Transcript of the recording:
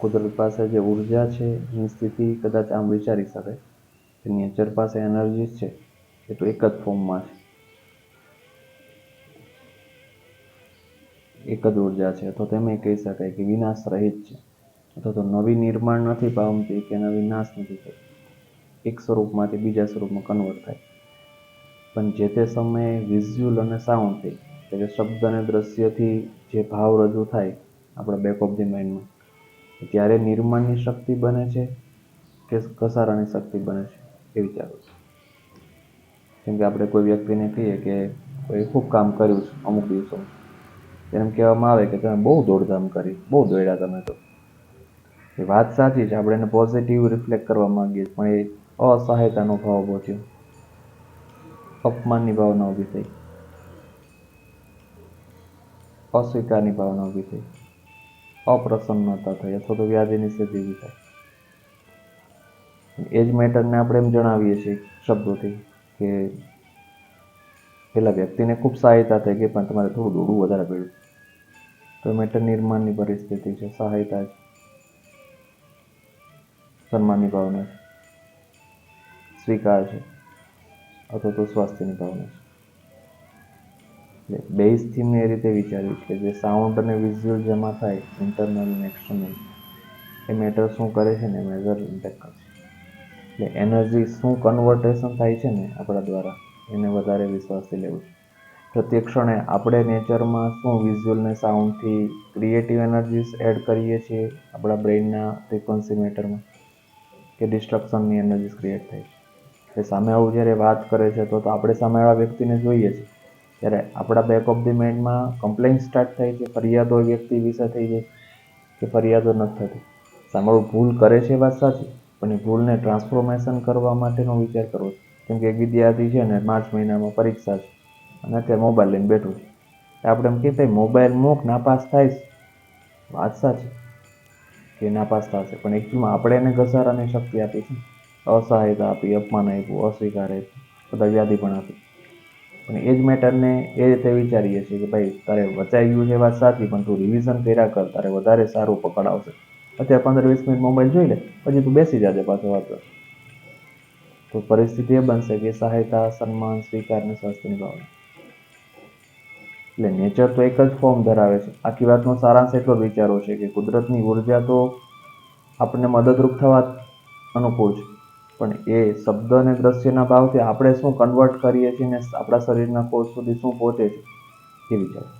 કુદરત પાસે જે ઊર્જા છે, એની સ્થિતિ કદાચ આમ વિચારી શકાય. કે નેચર પાસે એનર્જી છે, એ તો એક જ ફોર્મમાં છે. એક જ ઊર્જા છે. અથવા તો એમ કહી શકાય કે વિનાશ રહિત છે. અથવા તો નવી નિર્માણ નથી પામતી કે નવી નાશ નથી થતી. એક સ્વરૂપમાંથી બીજા સ્વરૂપમાં કન્વર્ટ થાય. પણ જે તે સમયે વિઝ્યુઅલ અને સાઉન્ડથી એટલે શબ્દ અને દ્રશ્યથી જે ભાવ રજૂ થાય, આપણા બેક ઓફ ધી માઇન્ડમાં ત્યારે નિર્માણની શક્તિ બને છે કે ઘસારાની શક્તિ બને છે? એ વિચારું છું. કેમ કે આપણે કોઈ વ્યક્તિને કહીએ કે કોઈ ખૂબ કામ કર્યું છે અમુક દિવસો. એમ કહેવામાં આવે કે તમે બહુ દોડધામ કરી, બહુ દોડ્યા તમે તો. એ વાત સાચી છે, આપણે એને પોઝિટિવ રિફ્લેક્ટ કરવા માંગીએ પણ એ અસહાયતાનો ભાવ પહોંચ્યો અપમાનની ભાવના ઊભી થઈ. અસ્વીકારની ભાવના ઊભી થઈ. અપ્રસન્નતા થઈ અથવા તો સ્થિતિ ઊભી થાય. એ જ મેટરને આપણે એમ જણાવીએ છીએ શબ્દોથી કે પેલા વ્યક્તિને ખૂબ સહાયતા થઈ ગઈ, પણ તમારે થોડું દોડવું વધારે પડ્યું. તો મેટર નિર્માણની પરિસ્થિતિ છે, સહાયતા છે. સન્માનની ભાવના છે. સ્વીકાર છે. અથવા તો સ્વાસ્થ્યની ભાવના છે. એટલે બેઝ થીમ એ રીતે વિચાર્યું કે જે સાઉન્ડ અને વિઝ્યુઅલ જેમાં થાય ઇન્ટરનલ અને એક્સટર્નલ એ મેટર શું કરે છે ને મેજર ઇમ્પેક્ટ કરશે. એટલે એનર્જી શું કન્વર્ટેશન થાય છે ને આપણા દ્વારા, એને વધારે વિશ્વાસથી લેવું છે. પ્રત્યેક ક્ષણે આપણે નેચરમાં શું વિઝ્યુઅલ ને સાઉન્ડથી ક્રિએટિવ એનર્જીસ એડ કરીએ છીએ આપણા બ્રેઇનના ફ્રિકવન્સી મેટરમાં કે ડિસ્ટ્રક્શનની એનર્જીસ ક્રિએટ થાય છે. એટલે સામે આવું જ્યારે વાત કરે છે તો આપણે સામેવાળા વ્યક્તિને જોઈએ છીએ ત્યારે આપણા બેક ઓફ ધી માઇન્ડમાં કમ્પ્લેન સ્ટાર્ટ થાય છે ફરિયાદો વ્યક્તિ વિશે થઈ જાય કે ફરિયાદો નથી થતી. સામેવાળું ભૂલ કરે છે વાત સાચી, પણ એ ભૂલને ટ્રાન્સફોર્મેશન કરવા માટેનો વિચાર કરવો કેમ કે એક વિદ્યાર્થી છે ને માર્ચ મહિનામાં પરીક્ષા છે અને અત્યારે મોબાઈલ લઈને બેઠું છે. આપણે એમ ભાઈ મોબાઈલ મૂક, નાપાસ થાય વાત સાચી, કે નાપાસ થશે. પણ એકચુઅલમાં આપણે એને ઘસારાની શક્તિ આપી છે. અસહાયતા આપી, અપમાન આપ્યું, અસ્વીકાર આપ્યું, બધા વ્યાધિ પણ આપી. પણ એ જ મેટરને એ રીતે વિચારીએ છીએ કે ભાઈ, તારે વચાઈ ગયું છે એ વાત સાચી, પણ તું રિવિઝન કર્યા કર, તારે વધારે સારું પકડ આવશે અત્યારે પંદર વીસ મિનિટ મોબાઈલ જોઈ લે, પછી તું બેસી જાજે પાછો વાંચો તો પરિસ્થિતિ એ બનશે કે સહાયતા, સન્માન, સ્વીકાર અને સ્વાસ્થ્યની ભાવના. એટલે નેચર તો એક જ ફોર્મ ધરાવે છે. આખી વાતનો સારાંશ એટલો જ વિચારો છે કે કુદરતની ઊર્જા તો આપણને મદદરૂપ થવા અનુકૂળ છે. પણ એ શબ્દ અને દ્રશ્યના ભાવથી આપણે શું કન્વર્ટ કરીએ છીએ ને આપણા શરીરના કોષ સુધી શું પહોંચે છે? એ વિચારો.